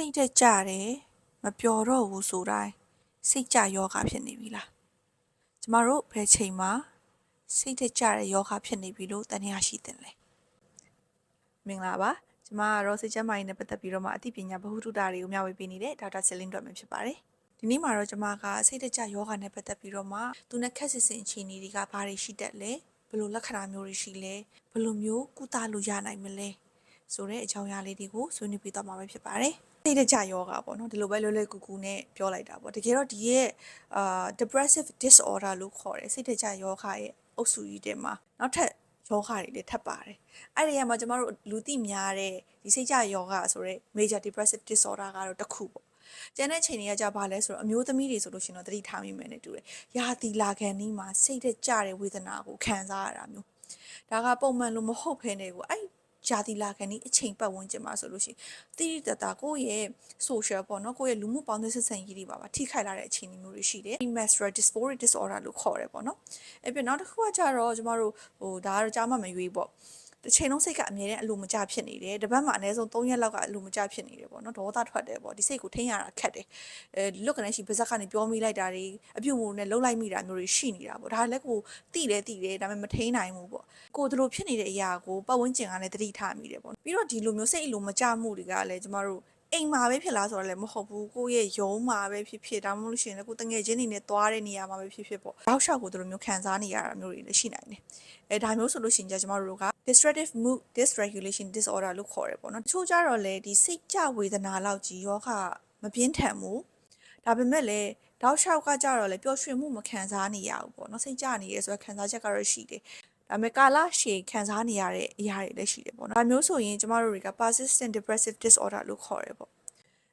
စိတ်တက်ကြတယ်မပျော်တော့ဘူးဆိုတိုင်းစိတ်ကြယောဂဖြစ်နေပြီလားကျမတို့ဘယ်ချိန်မှာစိတ်တက်ကြတဲ့ယောဂဖြစ်နေပြီလို့တန်ရာရှိတင်လဲမင်္ဂလာပါကျမကတော့စိတ်ကျန်းမာရေးနဲ့ပတ်သက်ပြီးတော့မှအသိပညာဗဟုသုတတွေကိုမျှဝေပေးနေတဲ့ဒေါက်တာဆလင်းတွက်မှဖြစ်ပါတယ်ဒီနေ့မှာတော့ကျမကစိတ်တကြယောဂနဲ့ပတ်သက်ပြီးတော့မှသူနဲ့ခက်စစ်စင်အခြေအနေတွေကဘာတွေရှိတတ်လဲဘယ်လိုလက္ခဏာမျိုးတွေရှိလဲဘယ်လိုမျိုးကုသလို့ရနိုင်မလဲဆိုတဲ့အကြောင်းအရာလေးတွေကိုဆွေးနွေးပြသွားမှာပဲဖြစ်ပါတယ် စိတ်တကြယောဂပေါ့နော်ဒီလိုပဲလွယ်လွယ်ကူကူနဲ့ပြောလိုက်တာပေါ့တကယ်တော့ဒီရဲ့အာ depressive disorder လို့ခေါ်တယ်စိတ်တကြယောဂရဲ့အုပ်စုကြီးတဲ့မှာနောက်ထပ်ယောဂတွေလည်းထပ်ပါတယ်အဲ့ဒီကမှာကျမတို့လူသိများတဲ့ဒီစိတ်ကြယောဂဆိုတဲ့ major depressive disorder ကတော့တစ်ခုပေါ့ကျန်တဲ့ချိန်တွေကကြာဘာလဲဆိုတော့အမျိုးသမီးတွေဆိုလို့ရှိရင်တော့တတိထားမိမယ်နဲ့တူတယ်။ရာသီလာခံနီးမှာစိတ်တက်ကြတဲ့ဝေဒနာကိုခံစားရတာမျိုး။ဒါကပုံမှန်လို့မဟုတ်ဖ ೇನೆ ကိုအဲ့ ရာသီလာခံနီးအချိန်ပတ်ဝန်းကျင်မှာဆိုလို့ရှိရင်တိတိတတ်တာကိုယ့်ရဲ့ social ပေါ့နော်ကိုယ့်ရဲ့လူမှုပေါင်းသင်းဆက်ဆံရေးတွေပါပါထိခိုက်လာတဲ့အခြေအနေမျိုးတွေရှိတယ်။ menstrual dysphoric disorder လို့ခေါ်တယ်ပေါ့နော်။အဲ့ပြနောက်တစ်ခုကကြတော့ကျမတို့ဟိုဒါကတော့ကြားမှမရွေးပေါ့။ တစ်ချိန်လုံးစိတ်ကအမြဲတမ်းအလိုမကျဖြစ်နေတယ်တပတ်မှာအနည်းဆုံး3ရက်လောက်ကအလိုမကျဖြစ်နေတယ်ပေါ့နော်ဒေါသထွက်တယ်ပေါ့ဒီစိတ်ကိုထိန်းရတာခက်တယ်အဲလွတ်ကနေရှိပါဇက်ကနေပြောမိလိုက်တာတွေအပြုတ်မှုနဲ့လှုပ်လိုက်မိတာမျိုးတွေရှိနေတာပေါ့ဒါလည်းကိုတိတယ်တိတယ်ဒါပေမဲ့မထိန်းနိုင်ဘူးပေါ့ကိုဒီလိုဖြစ်နေတဲ့အရာကိုပတ်ဝန်းကျင်ကလည်းတတိထားမိတယ်ပေါ့ပြီးတော့ဒီလိုမျိုးစိတ်အလိုမကျမှုတွေကလည်းကျမတို့အိမ်မှာပဲဖြစ်လားဆိုတော့လည်းမဟုတ်ဘူးကိုယ့်ရဲ့ရုံးမှာပဲဖြစ်ဖြစ်ဒါမှမဟုတ်လို့ရှိရင်လည်းကိုယ်တငယ်ချင်းတွေနဲ့သွားတဲ့နေရာမှာပဲဖြစ်ဖြစ်ပေါ့တောက်လျှောက်ကိုတို့လိုမျိုးခံစားနေရတာမျိုးတွေလည်းရှိနိုင်တယ်အဲဒါမျိုးဆိုလို့ရှိရင်ကျမတို့က distractive mood dysregulation disorder လို့ခေါ်တယ်ပေါ့နော်တချို့ကြတော့လေဒီစိတ်ကြဝေဒနာလောက်ကြီးယောဂမပြင်းထန်ဘူးဒါပေမဲ့လည်းတောက်လျှောက်ကကြတော့လေပျော်ရွှင်မှုမခံစားနေရဘူးပေါ့နော်စိတ်ကြနေရဲဆိုတော့ခံစားချက်ကတော့ရှိတယ်ဒါပေမဲ့ကာလရှည်ခံစားနေရတဲ့အရာတွေလည်းရှိတယ်ပေါ့နော်ဒါမျိုးဆိုရင်ကျမတို့တွေက persistent depressive disorder လို့ခေါ်တယ်ပေါ့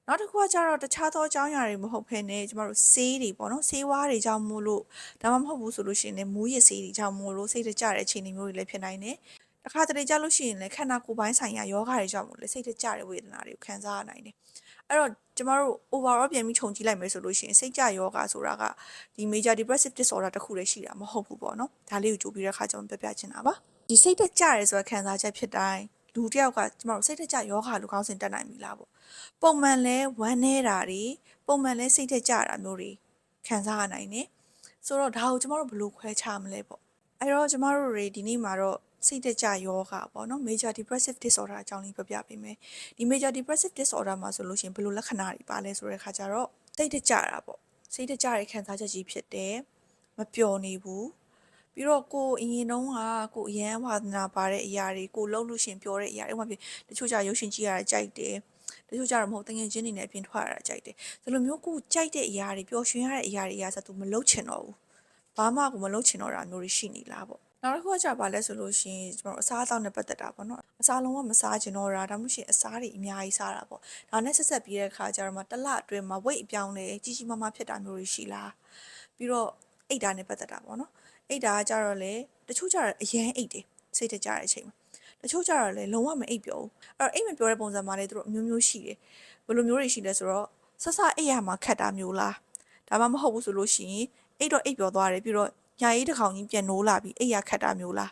နောက်တစ်ခုကကျတော့တခြားသောအကြောင်းအရာတွေမဟုတ်ဘဲနဲ့ကျမတို့ဆေးတွေပေါ့နော်ဆေးဝါးတွေကြောင့်မို့လို့ဒါမှမဟုတ်ဘူးဆိုလို့ရှိရင်လည်းမူးယစ်ဆေးတွေကြောင့်မို့လို့စိတ်တကြတဲ့အခြေအနေမျိုးတွေလည်းဖြစ်နိုင်တယ် တခါတလေကြာလို့ရှိရင်လည်းခန္ဓာကိုယ်ပိုင်းဆိုင်ရာယောဂတွေကြောင့်မို့လို့စိတ်တကြတဲ့ဝေဒနာတွေကိုခံစားရနိုင်တယ်အဲ့တော့ကျမတို့ overall ပြန်ပြီးခြုံကြည့်လိုက်မယ်ဆိုလို့ရှိရင်စိတ်ကြယောဂဆိုတာကဒီ major depressive disorder တစ်ခုလည်းရှိတာမဟုတ်ဘူးပေါ့နော်ဒါလေးကိုကြိုပြီးတဲ့အခါကျမှပြပြချင်တာပါဒီစိတ်တက်ကြရဲဆိုတဲ့ခံစားချက်ဖြစ်တိုင်းလူတယောက်ကကျမတို့စိတ်တက်ကြယောဂလူကောင်းစင်တက်နိုင်ပြီလားပေါ့ပုံမှန်လဲဝမ်းနေတာတွေပုံမှန်လဲစိတ်တက်ကြတာမျိုးတွေခံစားရနိုင်တယ်ဆိုတော့ဒါကိုကျမတို့ဘယ်လိုခွဲခြားမလဲပေါ့အဲ့တော့ကျမတို့တွေဒီနေ့မှာတော့ စိတ်တကြယောဂပေါ့နော် major depressive disorder အကြောင်းလေးပြောပြပေးမယ်ဒီ major depressive disorder မှာဆိုလို့ရှိရင်ဘယ်လိုလက္ခဏာတွေပါလဲဆိုတဲ့ခါကျတော့စိတ်တကြတာပေါ့စိတ်တကြတဲ့ခံစားချက်ကြီးဖြစ်တယ်မပျော်နေဘူးပြီးတော့ကိုအရင်တုန်းကကိုအရန်ဝါသနာပါတဲ့အရာတွေကိုလုံးလို့ရှင်ပြောတဲ့အရာတွေဥပမာပြတချို့ကြရုပ်ရှင်ကြည့်ရတာကြိုက်တယ်တချို့ကြတော့မဟုတ်တငယ်ချင်းတွေနဲ့အပြင်ထွက်ရတာကြိုက်တယ်ဒီလိုမျိုးကိုကြိုက်တဲ့အရာတွေပျော်ရွှင်ရတဲ့အရာတွေအရာဆိုသူမလုပ်ချင်တော့ဘူးဘာမှကိုမလုပ်ချင်တော့တာမျိုးတွေရှိနေလားပေါ့ နောက်တစ်ခုကကြပါလဲဆိုလို့ရှိရင်ကျွန်တော်အစားအသောက်နဲ့ပတ်သက်တာပေါ့နော်အစားလုံးဝမစားချင်တော့တာဒါမှမဟုတ်အစားတွေအများကြီးစားတာပေါ့ဒါနဲ့ဆက်ဆက်ပြီးတဲ့အခါကျတော့မှတစ်လအတွင်းမှာ weight အပြောင်းလဲကြီးကြီးမားမားဖြစ်တာမျိုးတွေရှိလားပြီးတော့အိတ်ဓာတ်နဲ့ပတ်သက်တာပေါ့နော်အိတ်ဓာတ်ကကြတော့လေတချို့ကြတော့အရန်အိတ်တယ်စိတ်တကြတဲ့အချိန်မှာတချို့ကြတော့လေလုံးဝမအိပ်ပြောဘူးအဲ့တော့အိပ်မပြောတဲ့ပုံစံမှာလေသူတို့အမျိုးမျိုးရှိတယ်ဘယ်လိုမျိုးတွေရှိလဲဆိုတော့ဆဆအိပ်ရမှာခက်တာမျိုးလားဒါမှမဟုတ်ဘူးဆိုလို့ရှိရင်အိပ်တော့အိပ်ပြောသွားတယ်ပြီးတော့ ညာရေးတစ်ခေါင်ကြီးပြန်နိုးလာပြီးအိပ်ရခက်တာမျိုးလား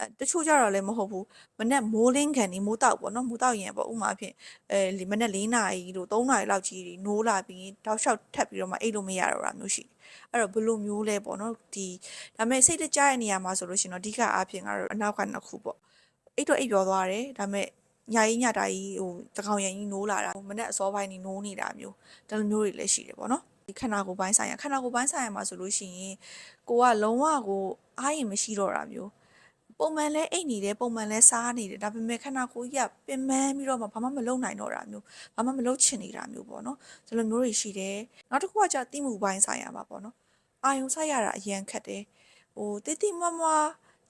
အဲတချို့ကြတော့လည်းမဟုတ်ဘူးမနဲ့မိုးလင်းခံနေမိုးတောက်ပေါ့နော်မိုးတောက်ရင်ပေါ့ဥမာအဖြစ်အဲမနဲ့၄နာရီတို့၃နာရီလောက်ကြီးနိုးလာပြီးတောက်လျှောက်ထပ်ပြီးတော့မှအိပ်လို့မရတော့တာမျိုးရှိအဲ့တော့ဘလို့မျိုးလဲပေါ့နော်ဒီဒါပေမဲ့စိတ်တကြတဲ့နေရာမှာဆိုလို့ရှိရင်တော့အဓိကအားဖြင့်ကတော့အနောက်ကနှစ်ခုပေါ့အိတ်တော့အိတ်ပြောသွားတယ်ဒါပေမဲ့ညာကြီးညတာကြီးဟိုတကောင်ရန်ကြီးနိုးလာတာမနဲ့အစောပိုင်းကြီးနိုးနေတာမျိုးဒါလိုမျိုးတွေလည်းရှိတယ်ပေါ့နော် ဒီခန္ဓာကိုယ်ပိုင်းဆိုင်ရာခန္ဓာကိုယ်ပိုင်းဆိုင်ရာမှာဆိုလို့ရှိရင်ကိုကလုံးဝကိုအားရင်မရှိတော့တာမျိုးပုံမှန်လဲအိတ်နေတယ်ပုံမှန်လဲစားနေတယ်ဒါပေမဲ့ခန္ဓာကိုယ်ကြီးကပင်ပန်းပြီးတော့မှဘာမှမလုပ်နိုင်တော့တာမျိုးဘာမှမလုပ်ချင်နေတာမျိုးပေါ့နော်ဒီလိုမျိုးတွေရှိတယ်နောက်တစ်ခုကကြာတိမှုပိုင်းဆိုင်ရာမှာပေါ့နော်အာယုံဆိုင်ရတာအရန်ခက်တယ်ဟိုတိတိမမ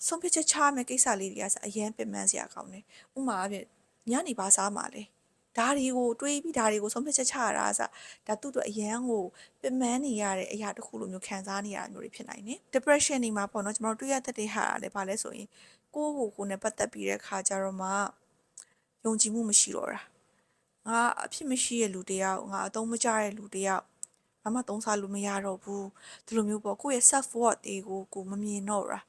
ဆုံးဖြတ်ချက်ချမယ်ကိစ္စလေးတွေကစအရန်ပင်ပန်းစရာကောင်းတယ်ဥမာအဖြစ်ညနေပါစားမှာလေ ဒါတွေကိုတွေးပြီးဒါတွေကိုဆုံးဖြတ်ချက်ချရတာစဒါသူ့တို့အရန်ကိုပင်ပန်းနေရတဲ့အရာတစ်ခုလိုမျိုးခံစားနေရတာမျိုးတွေဖြစ်နိုင်တယ် depression နေမှာပေါ့နော်ကျွန်တော်တို့တွေ့ရတတ်တဲ့ဟာလည်းဗာလဲဆိုရင်ကိုယ့်ကိုယ်ကိုယ်နဲ့ပတ်သက်ပြီးတဲ့ခါကျတော့မှယုံကြည်မှုမရှိတော့တာငါအဖြစ်မရှိတဲ့လူတယောက်ငါအသုံးမကျတဲ့လူတယောက်ဘာမှသုံးစားလို့မရတော့ဘူးဒီလိုမျိုးပေါ့ကိုယ့်ရဲ့ self worth တွေကိုကိုမမြင်တော့တာ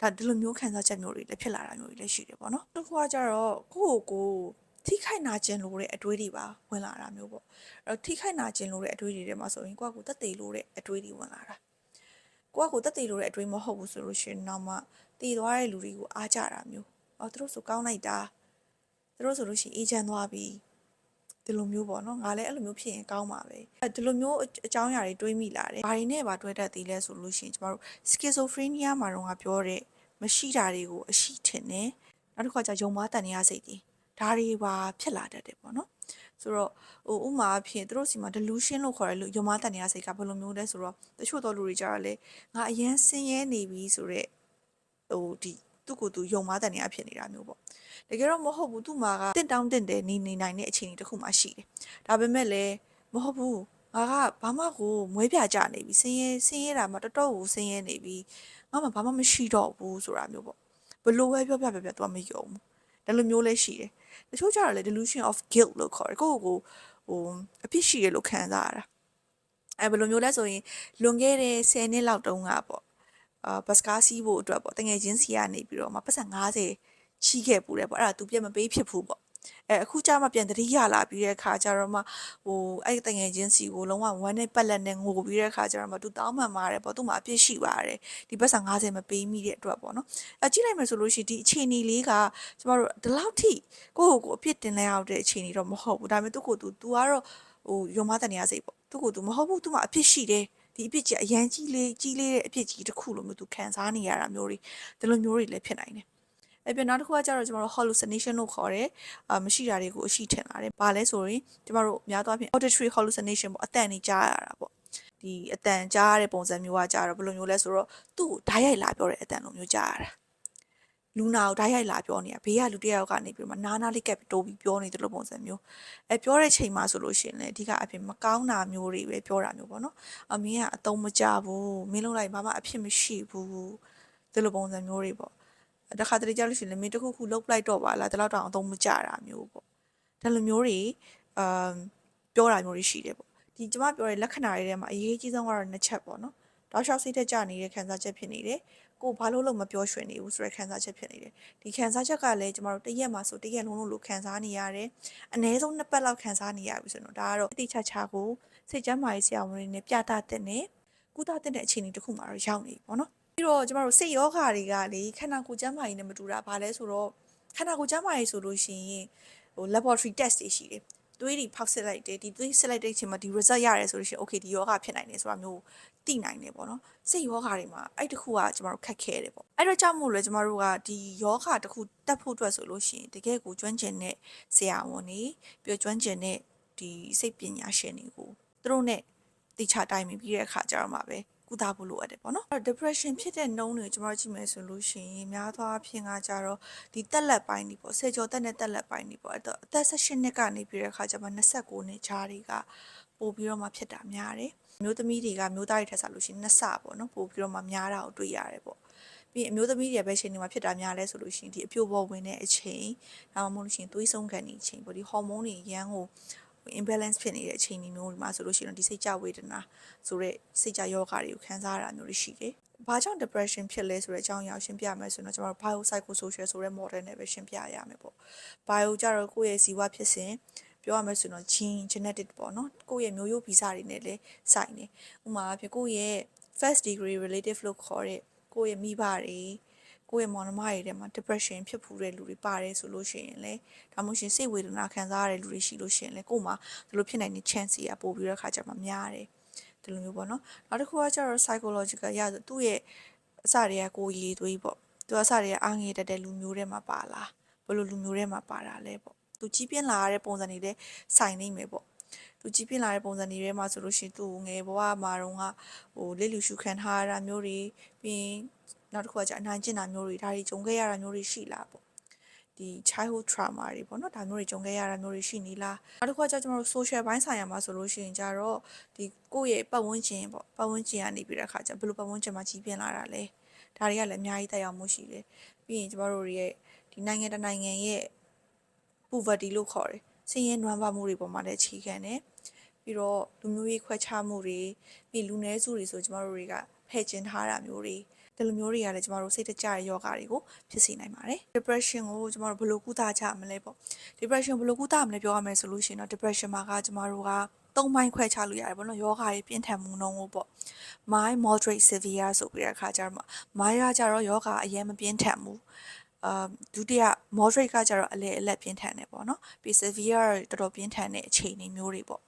ဒါဒီလိုမျိုးခံစားချက်မျိုးတွေလည်းဖြစ်လာတာမျိုးတွေလည်းရှိတယ်ပေါ့နော်တစ်ခုကကြတော့ကိုယ့်ကိုယ်ကို ထိခိုက်နာကျင်လို့တဲ့အတွေးတွေပါဝင်လာတာမျိုးပေါ့အဲ့တော့ထိခိုက်နာကျင်လို့တဲ့အတွေးတွေထဲမှာဆိုရင်ကိုယ့်ကိုယ်တက်သေးလို့တဲ့အတွေးတွေဝင်လာတာကိုယ့်ကိုယ်တက်သေးလို့တဲ့အတွေးမဟုတ်ဘူးဆိုလို့ရှိရင်တော့မှတည်သွားတဲ့လူတွေကိုအားကြတာမျိုးအော်သူတို့ဆိုကောင်းလိုက်တာသူတို့ဆိုလို့ရှိရင်အေးချမ်းသွားပြီဒီလိုမျိုးပေါ့နော်ငါလည်းအဲ့လိုမျိုးဖြစ်ရင်ကောင်းပါပဲဒီလိုမျိုးအကြောင်းအရာတွေတွေးမိလာတယ်ဘာတွေနဲ့ပါတွဲတတ်သေးလဲဆိုလို့ရှိရင်ကျမတို့ schizophrenia မှာတော့ငါပြောတဲ့မရှိတာတွေကိုအရှိထင်တယ်နောက်တစ်ခါကျယုံမားတန်ရစိတ်တွေ ဒါတွေပါဖြစ်လာတတ်တယ်ပေါ့နော်ဆိုတော့ဟိုဥမာအဖြစ်သူတို့စီမှာ delusion လို့ခေါ်တယ်လို့ယုံမားတန်ရစိတ်ကဘယ်လိုမျိုးလဲဆိုတော့တချို့သောလူတွေကြတော့လေငါအရန်ဆင်းရဲနေပြီဆိုတော့ဟိုဒီသူ့ကိုယ်သူယုံမားတန်ရဖြစ်နေတာမျိုးပေါ့တကယ်တော့မဟုတ်ဘူးသူ့မှာကတင့်တောင်းတင့်တယ်နေနေနိုင်တဲ့အခြေအနေတစ်ခုမှရှိတယ်ဒါပေမဲ့လည်းမဟုတ်ဘူးငါကဘာမှကိုမွေးပြကြနေပြီဆင်းရဲဆင်းရဲတာမှတော်တော်ကိုဆင်းရဲနေပြီငါမှဘာမှမရှိတော့ဘူးဆိုတာမျိုးပေါ့ဘလို့ပဲပြောပြပြပြသူကမယုံဘူးဒါလိုမျိုးလည်းရှိတယ် တချို့ကြတော့လေ delusion of guilt လို့ခေါ်တယ်ကိုယ့်ကိုယ်ဟိုအဖြစ်ရှိရလို့ခံစားရတာအဲဘယ်လိုမျိုးလဲဆိုရင်လွန်ခဲ့တဲ့10နှစ်လောက်တုန်းကပေါ့အာဘတ်စကားစီးဖို့အတွက်ပေါ့တငယ်ချင်းစီကနေပြီးတော့မှပတ်စံ90ချီးခဲ့ပူတယ်ပေါ့အဲ့ဒါသူပြက်မပေးဖြစ်ဘူးပေါ့ အဲအခုကျမှပြန်တတိရလာပြီးတဲ့အခါကျတော့မှဟိုအဲ့တငယ်ချင်းစီကိုလုံးဝဝမ်းနဲ့ပက်လက်နဲ့ငိုပြီးတဲ့အခါကျတော့မှသူတောင်းမှန်ပါတယ်ပေါ့သူ့မှာအပြစ်ရှိပါတယ်ဒီပတ်စံ90မပေးမိတဲ့အတွက်ပေါ့နော်အဲကြည့်လိုက်မယ်ဆိုလို့ရှိရင်ဒီအခြေအနေလေးကကျမတို့ဒီလောက်ထိကိုယ့်ကိုယ်ကိုအပြစ်တင်လဲရတဲ့အခြေအနေတော့မဟုတ်ဘူးဒါပေမဲ့သူ့ကိုယ်သူ तू ကတော့ဟိုယုံမတန်နေရစိတ်ပေါ့သူ့ကိုယ်သူမဟုတ်ဘူးသူ့မှာအပြစ်ရှိတယ်ဒီအပြစ်ကြီးအရန်ကြီးလေးကြီးလေးတဲ့အပြစ်ကြီးတစ်ခုလိုမျိုးသူခံစားနေရတာမျိုးတွေဒီလိုမျိုးတွေလည်းဖြစ်နိုင်တယ် အဲ့ပြနောက်တစ်ခုကကျတော့ကျမတို့ hallucination လို့ခေါ်တယ်အာမရှိတာတွေကိုအရှိထင်လာတယ်။ဘာလဲဆိုရင်ကျမတို့များသောအားဖြင့် auditory hallucination ပေါ့အတန်နေကြားရတာပေါ့။ဒီအတန်ကြားရတဲ့ပုံစံမျိုးကကြတော့ဘယ်လိုမျိုးလဲဆိုတော့သူ့ကိုဓာတ်ရိုက်လာပြောတဲ့အတန်လိုမျိုးကြားရတာ။လူနာကိုဓာတ်ရိုက်လာပြောနေတာဘေးကလူတစ်ယောက်ကနေပြီးတော့နားနားလေးကပ်ပြီးတိုးပြီးပြောနေတယ်လို့ပုံစံမျိုးအဲပြောတဲ့ချိန်မှာဆိုလို့ရှိရင်လည်းအဓိကအဖြစ်မကောင်းတာမျိုးတွေပဲပြောတာမျိုးပေါ့နော်အမင်းကအတုံးမကြဘူးမင်းလုံးလိုက်ဘာမှအဖြစ်မရှိဘူးဒီလိုပုံစံမျိုးတွေပေါ့ တခါတလေကြောက်လို့ရှိရင်လည်းမင်းတခုခုလုတ်လိုက်တော့ပါလားဒီလောက်တောင်အတုံးမကြတာမျိုးပေါ့ဒါလိုမျိုးတွေအမ်ပြောတာမျိုးတွေရှိတယ်ပေါ့ဒီကျမပြောတဲ့လက္ခဏာတွေထဲမှာအရေးကြီးဆုံးကတော့နှစ်ချက်ပေါ့နော်တောက်လျှောက်စိတ်သက်ကြနေတဲ့ခံစားချက်ဖြစ်နေတယ်ကိုဘာလို့လို့မပြောရွှင်နေဘူးဆိုတဲ့ခံစားချက်ဖြစ်နေတယ်ဒီခံစားချက်ကလည်းကျမတို့တရက်မှာဆိုတရက်လုံးလုံးလို့ခံစားနေရတယ်အနည်းဆုံးနှစ်ပတ်လောက်ခံစားနေရပြီဆိုတော့ဒါကတော့တိချာချာကိုစိတ်ကျမ်းမာရေးဆရာဝန်တွေနဲ့ပြသတဲ့နဲ့ကုသတဲ့အခြေအနေတစ်ခုမှာတော့ရောက်နေပြီပေါ့နော် ပြီးတော့ကျမတို့စိတ်ယောဂါတွေကလေခန္ဓာကိုယ်ကျမ်းမာရေးနဲ့မတူတာဘာလဲဆိုတော့ခန္ဓာကိုယ်ကျမ်းမာရေးဆိုလို့ရှိရင်ဟို laboratory test တွေရှိတယ်သွေးတွေဖောက်စစ်လိုက်တယ်ဒီသွေးစစ်လိုက်တဲ့အချိန်မှာဒီ result ရတယ်ဆိုလို့ရှိရင် okay ဒီယောဂဖြစ်နိုင်တယ်ဆိုတာမျိုးသိနိုင်တယ်ပေါ့နော်စိတ်ယောဂတွေမှာအဲ့တခုကကျမတို့ခက်ခဲတယ်ပေါ့အဲ့တော့ကြောင့်မို့လဲကျမတို့ကဒီယောဂတခုတက်ဖို့အတွက်ဆိုလို့ရှိရင်တကယ်ကိုကျွမ်းကျင်တဲ့ဆရာဝန်တွေပြီးတော့ကျွမ်းကျင်တဲ့ဒီစိတ်ပညာရှင်တွေကိုသူတို့ ਨੇ တိချတိုင်းပြီးတဲ့အခါကျတော့မှပဲ ကုသဖို့လိုအပ်တယ်ပေါ့နော် depression ဖြစ်တဲ့နှုံးတွေကျွန်တော်ကြည့်မယ်ဆိုလို့ရှိရင်များသောအားဖြင့်ကကြတော့ဒီတက်လက်ပိုင်းတွေပေါ့ဆယ်ကျော်တက်နဲ့တက်လက်ပိုင်းတွေပေါ့အဲ့တော့အသက်16နှစ်ကနေပြီးတဲ့အခါကျမှ29နှစ်ခြားတွေကပို့ပြီးတော့မှဖြစ်တာများတယ်မျိုးသမီးတွေကမျိုးသားတွေထက်စားလို့ရှိရင်နှစ်ဆပေါ့နော်ပို့ပြီးတော့မှများတာကိုတွေ့ရတယ်ပေါ့ပြီးအမျိုးသမီးတွေပဲချိန်တွေမှာဖြစ်တာများလဲဆိုလို့ရှိရင်ဒီအပြိုပေါ်ဝင်တဲ့အချိန်ဒါမှမဟုတ်လို့ရှိရင်သွေးဆုံးခံနေအချိန်ပေါ့ဒီဟော်မုန်းတွေရမ်းကို imbalance ဖြစ်နေတဲ့အချိန်မျိုးတွေမှာဆိုလို့ရှိရင်ဒီစိတ်ကြဝေဒနာဆိုတဲ့စိတ်ကြယောဂါတွေကိုခံစားရတာမျိုးတွေရှိတယ်။ဘာကြောင့် depression ဖြစ်လဲဆိုတဲ့အကြောင်းအရာရှင်းပြမယ်ဆိုတော့ကျွန်တော်တို့ biopsychosocial ဆိုတဲ့ model နဲ့ပဲရှင်းပြရမယ်ပေါ့။ bio ကြတော့ကိုယ့်ရဲ့ဇီဝဖြစ်စဉ်ပြောရမယ်ဆိုတော့ gene genetic ပေါ့နော်ကိုယ့်ရဲ့မျိုးရိုးဗီဇတွေနဲ့လည်းဆိုင်တယ်။ဥပမာအဖြစ်ကိုယ့်ရဲ့ first degree relative လို့ခေါ်တဲ့ကိုယ့်ရဲ့မိဘတွေ ကိုယ့်ရဲ့မောင်နှမတွေထဲမှာ depression ဖြစ်ဖူးတဲ့လူတွေပါတယ်ဆိုလို့ရှိရင်လေဒါမှမဟုတ်ရှင်စိတ်ဝေဒနာခံစားရတဲ့လူတွေရှိလို့ရှိရင်လေကိုယ်မှာဒီလိုဖြစ်နိုင်တဲ့ chance ကြီးကပိုပြီးတော့ခါကြမှာများတယ်ဒီလိုမျိုးပေါ့နော်နောက်တစ်ခုကကျတော့ psychological ရဆိုသူ့ရဲ့အစတွေကကိုယ်ရည်သွေးပေါ့သူအစတွေကအားငယ်တတ်တဲ့လူမျိုးထဲမှာပါလားဘယ်လိုလူမျိုးထဲမှာပါတာလဲပေါ့သူကြီးပြင်းလာရတဲ့ပုံစံတွေလည်းဆိုင်နေမယ်ပေါ့သူကြီးပြင်းလာတဲ့ပုံစံတွေထဲမှာဆိုလို့ရှိရင်သူငယ်ဘဝမှာတော့ကဟိုလက်လူရှုခံထားရတာမျိုးတွေပြီးရင် နောက်တစ်ခုကကြာအနိုင်ကျင့်တာမျိုးတွေဒါတွေကြုံခဲ့ရတာမျိုးတွေရှိလားပေါ့ဒီ childhood trauma တွေပေါ့နော်ဒါမျိုးတွေကြုံခဲ့ရတာမျိုးတွေရှိနေလားနောက်တစ်ခုကကြာကျွန်တော်တို့ social ဘိုင်းဆိုင်ရာမှာဆိုလို့ရှိရင်ကြတော့ဒီကိုယ့်ရဲ့ပတ်ဝန်းကျင်ပေါ့ပတ်ဝန်းကျင်ကနေပြီးတဲ့အခါကျဘယ်လိုပတ်ဝန်းကျင်မှာကြီးပြင်းလာတာလဲဒါတွေကလည်းအများကြီးတက်ရောက်မှုရှိတယ်ပြီးရင်ကျွန်တော်တို့ရဲ့ဒီနိုင်ငံတနိုင်ငံရဲ့ poverty လို့ခေါ်တယ်ဆင်းရဲနွမ်းပါမှုတွေပေါ်မှာလည်းအခြေခံတယ်ပြီးတော့လူမျိုးရေးခွဲခြားမှုတွေပြီးလူနည်းစုတွေဆိုကျမတို့တွေကဖဲ့ကျင်ထားတာမျိုးတွေ ဒီလိုမျိုးတွေကလည်းကျမတို့စိတ်တကြတဲ့ယောဂတွေကိုဖြစ်စေနိုင်ပါတယ် depression ကိုကျမတို့ဘယ်လိုကုသကြမလဲပေါ့ depression ဘယ်လိုကုသမလဲပြောရမယ်ဆိုလို့ရှိရင်တော့ depression မှာကကျမတို့ကသုံးပိုင်းခွဲခြားလို့ရတယ်ပေါ့နော်ယောဂရဲ့ပြင်းထန်မှုနှုန်းကိုပေါ့ mild moderate severe ဆိုပြီးတဲ့အခါကျတော့ mild ကကျတော့ယောဂအရင်မပြင်းထန်ဘူးအာဒုတိယ moderate ကကျတော့အလဲအလက်ပြင်းထန်တယ်ပေါ့နော်ပြီး severe တော်တော်ပြင်းထန်တဲ့အခြေအနေမျိုးတွေပေါ့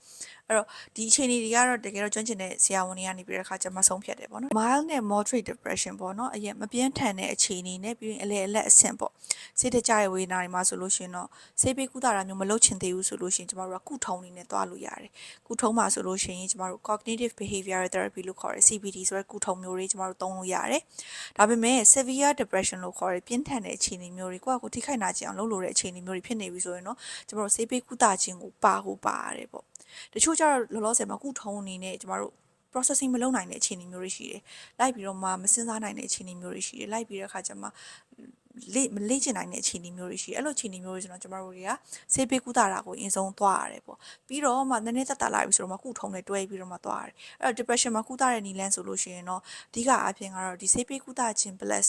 အဲ့တော့ဒီအခြေအနေတွေကတော့တကယ်တော့ကျွမ်းကျင်တဲ့ဆရာဝန်တွေကနေပြီးတဲ့အခါကျမှဆုံးဖြတ်တယ်ပေါ့နော် mild နဲ့ moderate depression ပေါ့နော်အရင်မပြင်းထန်တဲ့အခြေအနေနဲ့ပြီးရင်အလဲအလက်အဆင့်ပေါ့စိတ်တကြရဲ့ဝေဒနာတွေမှာဆိုလို့ရှိရင်တော့ဆေးပေးကုသတာမျိုးမလုပ်ချင်သေးဘူးဆိုလို့ရှိရင်ကျမတို့ကကုထုံးနေနဲ့တွားလို့ရတယ်ကုထုံးမှာဆိုလို့ရှိရင်ကျမတို့ cognitive behavioral therapy လို့ခေါ်တဲ့ CBT ဆိုတဲ့ကုထုံးမျိုးတွေကျမတို့သုံးလို့ရတယ်ဒါပေမဲ့ severe depression လို့ခေါ်တဲ့ပြင်းထန်တဲ့အခြေအနေမျိုးတွေကိုယ့်အကိုထိခိုက်နာကျင်အောင်လုပ်လို့တဲ့အခြေအနေမျိုးတွေဖြစ်နေပြီဆိုရင်တော့ကျမတို့ဆေးပေးကုသခြင်းကိုပါကိုပါရတယ်ပေါ့ တချို့ကျတော့လောလောဆယ်မှာကုထုံးအနေနဲ့ကျမတို့ processing မလုပ်နိုင်တဲ့အခြေအနေမျိုးတွေရှိတယ်။လိုက်ပြီးတော့မှမစင်စားနိုင်တဲ့အခြေအနေမျိုးတွေရှိတယ်။လိုက်ပြီးတဲ့အခါကျမှ လေ့မလေ့ကျင့်နိုင်တဲ့အခြေအနေမျိုးတွေရှိတယ်။အဲ့လိုအခြေအနေမျိုးတွေဆိုတော့ကျမတို့တွေကဆေးပေးကုသတာကိုအရင်ဆုံးသွားရတယ်ပေါ့။ပြီးတော့မှနည်းနည်းသက်သာလာပြီဆိုတော့မှကုထုံးနဲ့တွဲပြီးတော့မှသွားရတယ်။အဲ့တော့ depression မှာကုသတဲ့နည်းလမ်းဆိုလို့ရှိရင်တော့အဓိကအဖြစ်ကတော့ဒီဆေးပေးကုသခြင်း plus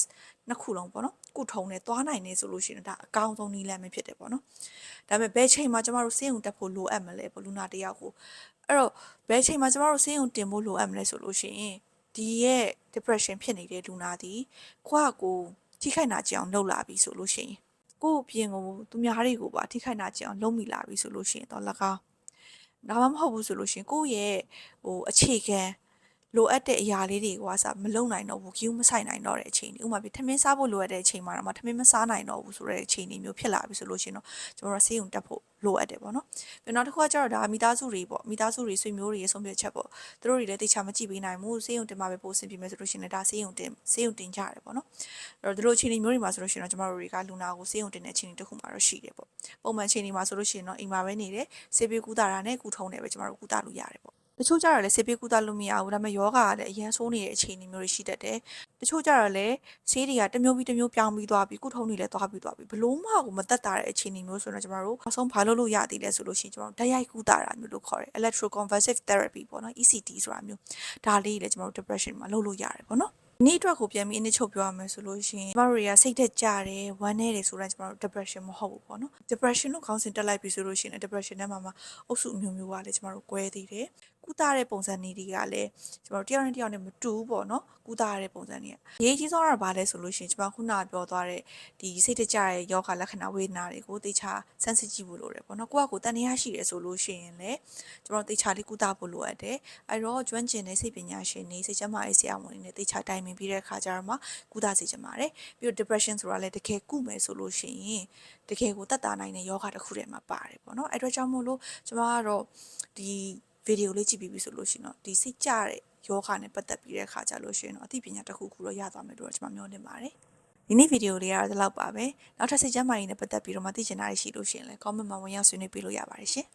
နှစ်ခုလုံးပေါ့နော်။ကုထုံးနဲ့သွားနိုင်နေဆိုလို့ရှိရင်ဒါအကောင်းဆုံးနည်းလမ်းပဲဖြစ်တယ်ပေါ့နော်။ဒါပေမဲ့ဘယ်ချိန်မှာကျမတို့ဆေးရုံတက်ဖို့လိုအပ်မလဲပေါ့လူနာတယောက်ကိုအဲ့တော့ဘယ်ချိန်မှာကျမတို့ဆေးရုံတင်ဖို့လိုအပ်မလဲဆိုလို့ရှိရင်ဒီရဲ့ depression ဖြစ်နေတဲ့လူနာဒီကိုယ့်အကို ထိခိုက်နာကြအောင်လှုပ်လာပြီဆိုလို့ရှိရင်ကိုယ့်အပြင်ကိုသူများတွေကိုပါထိခိုက်နာကြအောင်လှုပ်မိလာပြီဆိုလို့ရှိရင်တော့၎င်းဒါမှမဟုတ်ဘူးဆိုလို့ရှိရင်ကိုယ့်ရဲ့ဟိုအခြေခံလိုအပ်တဲ့အရာလေးတွေကစမလုံနိုင်တော့ဘူး queue မဆိုင်နိုင်တော့တဲ့အချိန်ဒီဥမာပြထမင်းစားဖို့လိုအပ်တဲ့အချိန်မှာတော့မထမင်းမစားနိုင်တော့ဘူးဆိုတဲ့အချိန်တွေမျိုးဖြစ်လာပြီဆိုလို့ရှိရင်တော့ကျွန်တော်တို့ဆေးရုံတက်ဖို့ လိုအပ်တယ်ပေါ့နော်ပြီးနောက်တစ်ခုကကျတော့ဒါမိသားစုတွေပေါ့မိသားစုတွေဆွေမျိုးတွေရဲ့ဆုံးဖြတ်ချက်ပေါ့သူတို့တွေလည်းတိတ်ချမကြည့်ပေးနိုင်ဘူးဆေးရုံတင်မှာပဲပို့ဆင်ပြမယ်ဆိုလို့ရှိရင်ဒါဆေးရုံတင်ဆေးရုံတင်ကြရတယ်ပေါ့နော်အဲ့တော့ဒီလိုအခြေအနေမျိုးတွေမှာဆိုလို့ရှိရင်တော့ကျမတို့တွေကလူနာကိုဆေးရုံတင်တဲ့အခြေအနေတစ်ခုမှတော့ရှိတယ်ပေါ့ပုံမှန်အခြေအနေမှာဆိုလို့ရှိရင်တော့အိမ်မှာပဲနေတယ်ဆေးပေးကူတာတာနဲ့ကူထုံးတယ်ပဲကျမတို့ကူတာလို့ရတယ်ပေါ့ တချို့ကြတော့လည်းဆေးပေးကုသလို့မရဘူးဒါပေမဲ့ယောဂကလည်းအရန်ဆိုးနေတဲ့အခြေအနေမျိုးတွေရှိတတ်တယ်တချို့ကြတော့လည်းဆေးတွေကတစ်မျိုးပြီးတစ်မျိုးပြောင်းပြီးသွားပြီးကုထုံးတွေလည်းသွားပြီးသွားပြီးဘလို့မှကိုမတက်တာတဲ့အခြေအနေမျိုးဆိုတော့ကျမတို့အဆုံးဘာလို့လို့ရသေးလဲဆိုလို့ရှိရင်ကျမတို့ဓာတ်ရိုက်ကုသတာမျိုးလို့ခေါ်တယ် electroconvulsive therapy ပေါ့နော် ECT ဆိုတာမျိုးဒါလေးလည်းကျမတို့ depression မှာလုပ်လို့ရတယ်ပေါ့နော်နေ့အတွက်ကိုပြန်ပြီးအနည်းချုပ်ပြောရမယ်ဆိုလို့ရှိရင်ကျမတို့တွေကစိတ်သက်ကြတယ်ဝမ်းနည်းတယ်ဆိုတော့ကျမတို့ depression မဟုတ်ဘူးပေါ့နော် depression လို့ခေါင်းစဉ်တက်လိုက်ပြီဆိုလို့ရှိရင် depression ထဲမှာမှာအုပ်စုအမျိုးမျိုးကလည်းကျမတို့꿰သေးတယ် ကုသတဲ့ပုံစံနည်းတွေကလည်းကျမတို့တယောက်နဲ့တယောက်နဲ့မတူဘူးပေါ့နော်ကုသရတဲ့ပုံစံတွေကအရေးကြီးဆုံးကတော့ဘာလဲဆိုလို့ရှိရင်ကျမခုနကပြောသွားတဲ့ဒီစိတ်တကြရဲ့ယောဂလက္ခဏာဝေဒနာတွေကိုတေချာစမ်းစစ်ကြည့်ဖို့လိုတယ်ပေါ့နော်ကိုယ့်အကိုတန်တရားရှိတယ်ဆိုလို့ရှိရင်လည်းကျမတို့တေချာလေးကုသဖို့လိုအပ်တယ်အဲတော့ကျွမ်းကျင်တဲ့စိတ်ပညာရှင်တွေစိတ်ကျန်းမာရေးဆရာဝန်တွေနဲ့တေချာတိုင်ပင်ပြီးတဲ့အခါကျတော့မှကုသစေချင်ပါတယ်ပြီးတော့ depression ဆိုတာလည်းတကယ်ကုမယ်ဆိုလို့ရှိရင်တကယ်ကိုတက်တာနိုင်တဲ့ယောဂတစ်ခုထဲမှာပါတယ်ပေါ့နော်အဲတော့ကြောင့်မို့လို့ကျမကတော့ဒီ ဗီဒီယိုလေးကြည့်ပြီးပြီဆိုလို့ရှိရင်တော့ဒီစိတ်ကြတဲ့ယောဂနဲ့ပတ်သက်ပြီးတဲ့အခါကျလို့ရှိရင်တော့အသိပညာတစ်ခုခုတော့ရသွားမယ်လို့တော့ကျွန်မမျှော်လင့်ပါတယ်ဒီနေ့ဗီဒီယိုလေးကတော့ဒီလောက်ပါပဲနောက်ထပ်စိတ်ကျမ်းမာရေးနဲ့ပတ်သက်ပြီးတော့မှသိချင်တာရှိလို့ရှိရင်လည်း comment မှာဝင်ရောက်ဆွေးနွေးပေးလို့ရပါတယ်ရှင်